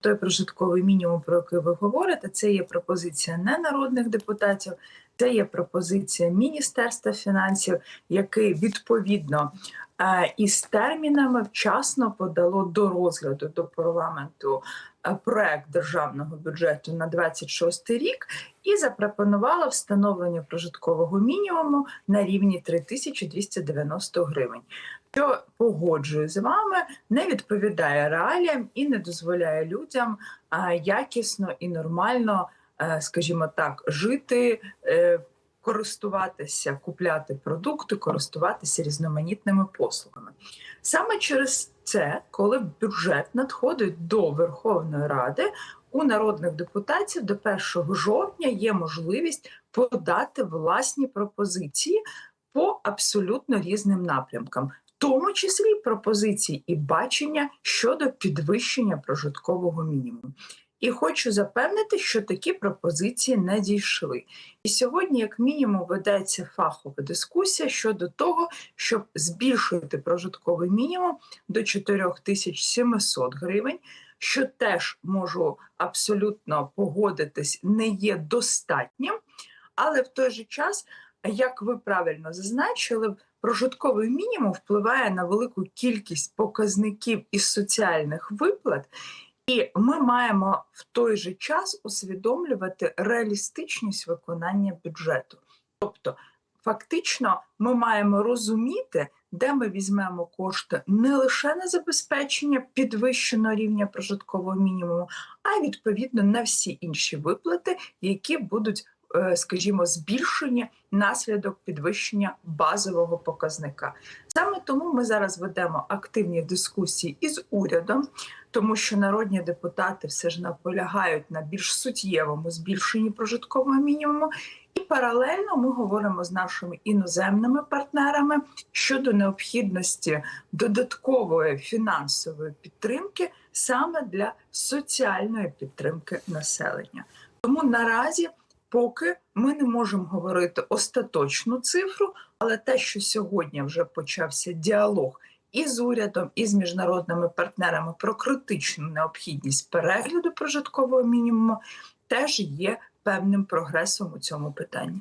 той прожитковий мінімум, про який ви говорите, це є пропозиція не народних депутатів, це є пропозиція Міністерства фінансів, яке відповідно е, із термінами вчасно подало до розгляду до парламенту е, проект державного бюджету на 26 рік і запропонувало встановлення прожиткового мінімуму на рівні 3290 гривень. Що погоджую з вами, не відповідає реаліям і не дозволяє людям якісно і нормально, е, скажімо так, жити, е, користуватися, купляти продукти, користуватися різноманітними послугами. Саме через це, коли бюджет надходить до Верховної Ради, у народних депутатів до 1 жовтня є можливість подати власні пропозиції по абсолютно різним напрямкам, в тому числі пропозиції і бачення щодо підвищення прожиткового мінімуму. І хочу запевнити, що такі пропозиції не дійшли. І сьогодні, як мінімум, ведеться фахова дискусія щодо того, щоб збільшити прожитковий мінімум до 4700 гривень, що теж можу абсолютно погодитись, не є достатнім, але в той же час, як ви правильно зазначили, прожитковий мінімум впливає на велику кількість показників із соціальних виплат. І ми маємо в той же час усвідомлювати реалістичність виконання бюджету. Тобто, фактично, ми маємо розуміти, де ми візьмемо кошти не лише на забезпечення підвищеного рівня прожиткового мінімуму, а й відповідно на всі інші виплати, які будуть, скажімо, збільшені наслідок підвищення базового показника. Саме тому ми зараз ведемо активні дискусії із урядом, тому що народні депутати все ж наполягають на більш суттєвому збільшенні прожиткового мінімуму. І паралельно ми говоримо з нашими іноземними партнерами щодо необхідності додаткової фінансової підтримки саме для соціальної підтримки населення. Тому наразі, поки ми не можемо говорити остаточну цифру, але те, що сьогодні вже почався діалог і з урядом, і з міжнародними партнерами про критичну необхідність перегляду прожиткового мінімуму, теж є певним прогресом у цьому питанні.